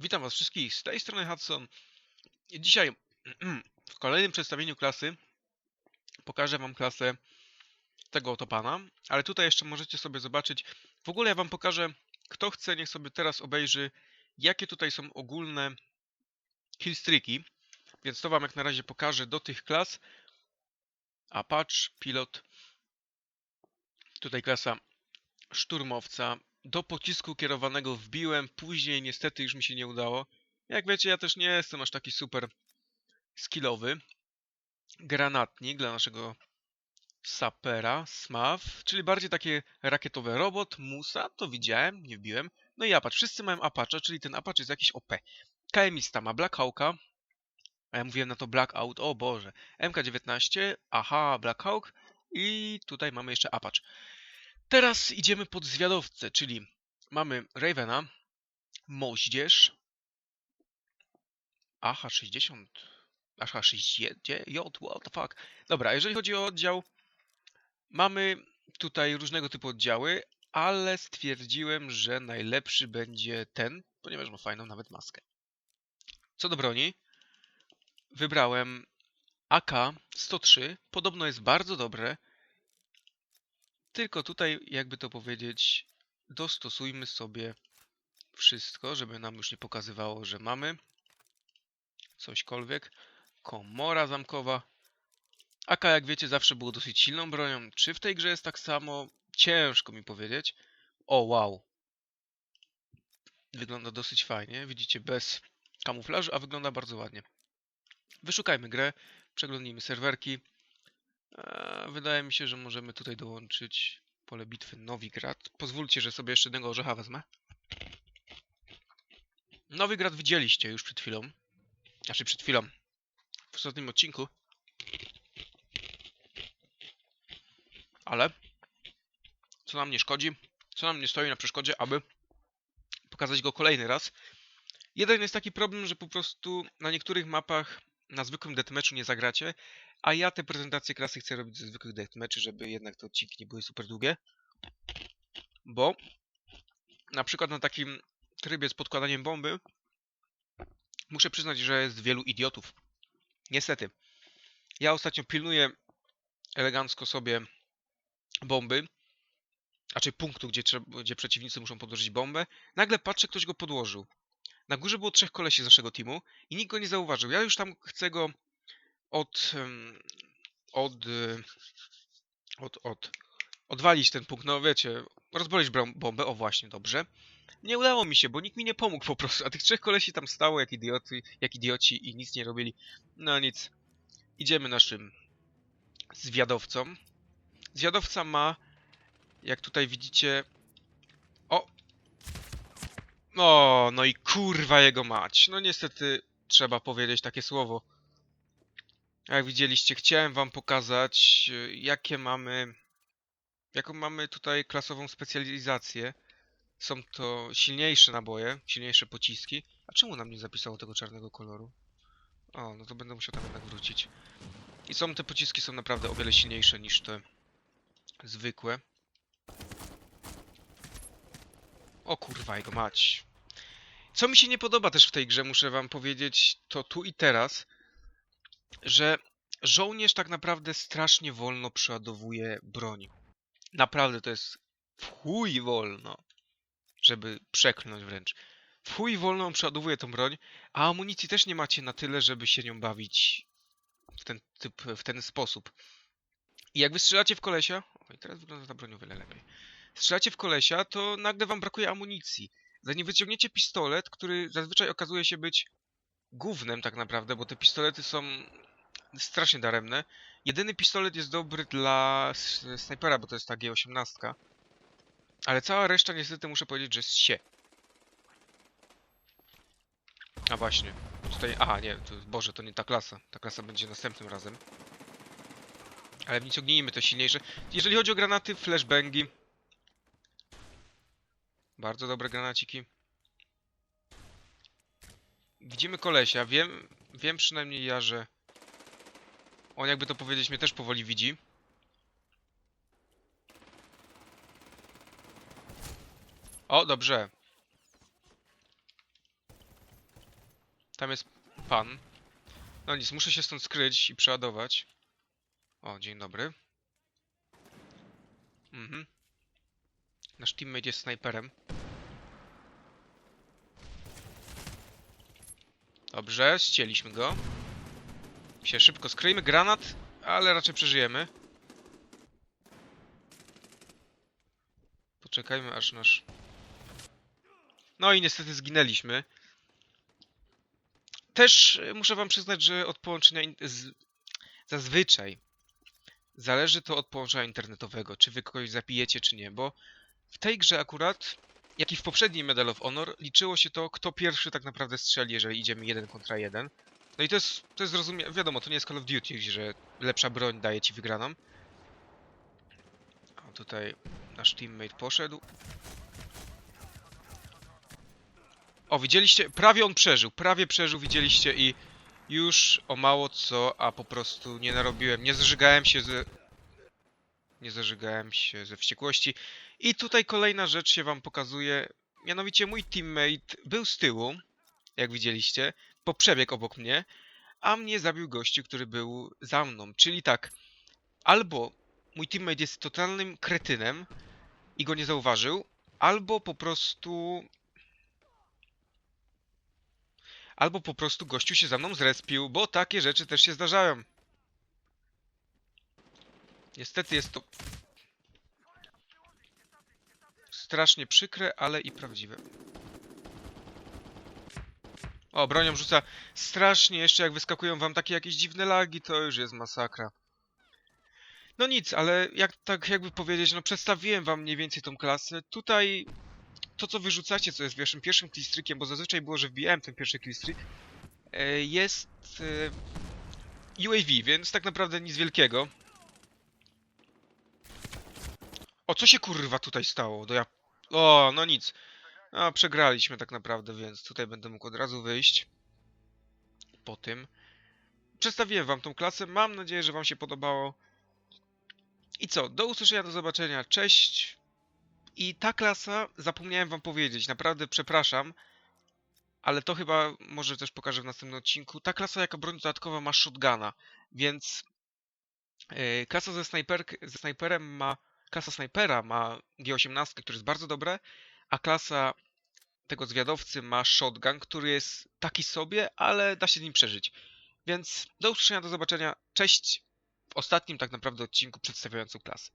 Witam was wszystkich, z tej strony Hudson. Dzisiaj w kolejnym przedstawieniu klasy pokażę wam klasę tego oto pana, ale tutaj jeszcze możecie sobie zobaczyć, w ogóle ja wam pokażę, kto chce, niech sobie teraz obejrzy, jakie tutaj są ogólne killstreaki, więc to wam jak na razie pokażę do tych klas. Apache, pilot, tutaj klasa szturmowca, do pocisku kierowanego wbiłem, później niestety już mi się nie udało. Jak wiecie, ja też nie jestem aż taki super skillowy. Granatnik dla naszego sapera, SMAF, czyli bardziej takie rakietowe robot, Musa, to widziałem, nie wbiłem. No i Apache, wszyscy mają Apache, czyli ten Apache jest jakiś OP. KMista ma Black Hawka, a ja mówiłem na to Blackout, o Boże. MK19, aha, Black Hawk i tutaj mamy jeszcze Apache. Teraz idziemy pod zwiadowcę, czyli mamy Ravena, Moździerz, AH-60, AH-60, what the fuck. Dobra, jeżeli chodzi o oddział, mamy tutaj różnego typu oddziały, ale stwierdziłem, że najlepszy będzie ten, ponieważ ma fajną nawet maskę. Co do broni, wybrałem AK-103, podobno jest bardzo dobre, tylko tutaj, jakby to powiedzieć, dostosujmy sobie wszystko, żeby nam już nie pokazywało, że mamy cośkolwiek. Komora zamkowa. AK, jak wiecie, zawsze było dosyć silną bronią. Czy w tej grze jest tak samo? Ciężko mi powiedzieć. O, wow. Wygląda dosyć fajnie. Widzicie, bez kamuflażu, a wygląda bardzo ładnie. Wyszukajmy grę, przeglądnijmy serwerki. Eee, Wydaje mi się, że możemy tutaj dołączyć pole bitwy Nowigrad. Pozwólcie, że sobie jeszcze jednego orzecha wezmę. Nowigrad widzieliście już przed chwilą. Znaczy przed chwilą. W ostatnim odcinku. Ale co nam nie szkodzi, co nam nie stoi na przeszkodzie, aby pokazać go kolejny raz. Jeden jest taki problem, że po prostu na niektórych mapach na zwykłym deathmatchu nie zagracie, a ja te prezentacje klasy chcę robić ze zwykłych deathmatchy, żeby jednak te odcinki nie były super długie. Bo na przykład na takim trybie z podkładaniem bomby muszę przyznać, że jest wielu idiotów. Niestety. Ja ostatnio pilnuję elegancko sobie bomby, znaczy punktu, gdzie, gdzie przeciwnicy muszą podłożyć bombę. Nagle patrzę, ktoś go podłożył. Na górze było trzech kolesi z naszego teamu i nikt go nie zauważył. Ja już tam chcę go od, od, y, od, od, odwalić ten punkt, no wiecie, rozbolić brom- bombę, o właśnie, dobrze. Nie udało mi się, bo nikt mi nie pomógł po prostu, a tych trzech kolesi tam stało jak idioty, jak idioci i nic nie robili. No nic, idziemy naszym zwiadowcom. Zwiadowca ma, jak tutaj widzicie! O, no i kurwa jego mać. No niestety trzeba powiedzieć takie słowo. Jak widzieliście, chciałem wam pokazać, jakie mamy, jaką mamy tutaj klasową specjalizację. Są to silniejsze naboje, silniejsze pociski. A czemu nam nie zapisało tego czarnego koloru? O, no to będę musiał tam jednak wrócić. I są te pociski są naprawdę o wiele silniejsze niż te zwykłe. O kurwa, jego mać. Co mi się nie podoba też w tej grze, muszę wam powiedzieć, to tu i teraz, że żołnierz tak naprawdę strasznie wolno przeładowuje broń. Naprawdę to jest w chuj wolno, żeby przeklnąć wręcz. W chuj wolno przeładowuje tą broń, a amunicji też nie macie na tyle, żeby się nią bawić w ten typ, w ten sposób. I jak wy strzelacie w kolesia, oj teraz wygląda ta broń o wiele lepiej. Strzelacie w kolesia, to nagle wam brakuje amunicji. Zanim wyciągniecie pistolet, który zazwyczaj okazuje się być gównem tak naprawdę, bo te pistolety są strasznie daremne. Jedyny pistolet jest dobry dla snajpera, bo to jest ta G18. Ale cała reszta niestety muszę powiedzieć, że jest sie. A właśnie. Tutaj... Aha, nie, to, Boże, to nie ta klasa. Ta klasa będzie następnym razem. Ale wyciągnijmy te silniejsze. Jeżeli chodzi o granaty, flashbangi. Bardzo dobre granaciki. Widzimy kolesia. Wiem, wiem przynajmniej ja, że on jakby to powiedzieć mnie też powoli widzi. O, dobrze. Tam jest pan. No nic, muszę się stąd skryć i przeładować. O, dzień dobry. Mhm. Nasz teammate jest snajperem. Dobrze, ścięliśmy go. Się szybko skryjmy. Granat, ale raczej przeżyjemy. Poczekajmy aż nasz... No i niestety zginęliśmy. Też y, muszę wam przyznać, że od połączenia z... zazwyczaj zależy to od połączenia internetowego, czy wy kogoś zapijecie, czy nie, bo w tej grze akurat, jak i w poprzednim Medal of Honor, liczyło się to, kto pierwszy tak naprawdę strzeli, jeżeli idziemy jeden kontra jeden. No i to jest, to jest zrozumiałe, wiadomo, to nie jest Call of Duty, że lepsza broń daje ci wygraną. A tutaj nasz teammate poszedł. O, widzieliście? Prawie on przeżył, prawie przeżył, widzieliście i już o mało co, a po prostu nie narobiłem, nie zżygałem się. Nie zażygałem się ze wściekłości. I tutaj kolejna rzecz się wam pokazuje. Mianowicie mój teammate był z tyłu, jak widzieliście, po przebieg obok mnie, a mnie zabił gościu, który był za mną. Czyli tak, albo mój teammate jest totalnym kretynem i go nie zauważył, albo po prostu albo po prostu gościu się za mną zrespił, bo takie rzeczy też się zdarzają. Niestety jest to strasznie przykre, ale i prawdziwe. O, bronią rzuca strasznie, jeszcze jak wyskakują wam takie jakieś dziwne lagi, to już jest masakra. No nic, ale jak tak jakby powiedzieć, no przedstawiłem wam mniej więcej tą klasę. Tutaj to, co wyrzucacie, co jest waszym pierwszym killstreakiem, bo zazwyczaj było, że wbijałem ten pierwszy killstreak, e, jest e, UAV, więc tak naprawdę nic wielkiego. O, co się kurwa tutaj stało? Do ja... O, no nic. A, przegraliśmy tak naprawdę, więc tutaj będę mógł od razu wyjść. Po tym. Przedstawiłem wam tą klasę, mam nadzieję, że wam się podobało. I co, do usłyszenia, do zobaczenia, cześć! I ta klasa, zapomniałem wam powiedzieć, naprawdę przepraszam, ale to chyba może też pokażę w następnym odcinku. Ta klasa jako broń dodatkowa ma shotguna, więc yy, klasa ze, snajperk, ze snajperem ma, klasa snajpera ma G18, który jest bardzo dobre, a klasa tego zwiadowcy ma shotgun, który jest taki sobie, ale da się z nim przeżyć. Więc do usłyszenia, do zobaczenia, cześć w ostatnim tak naprawdę odcinku przedstawiającym klasę.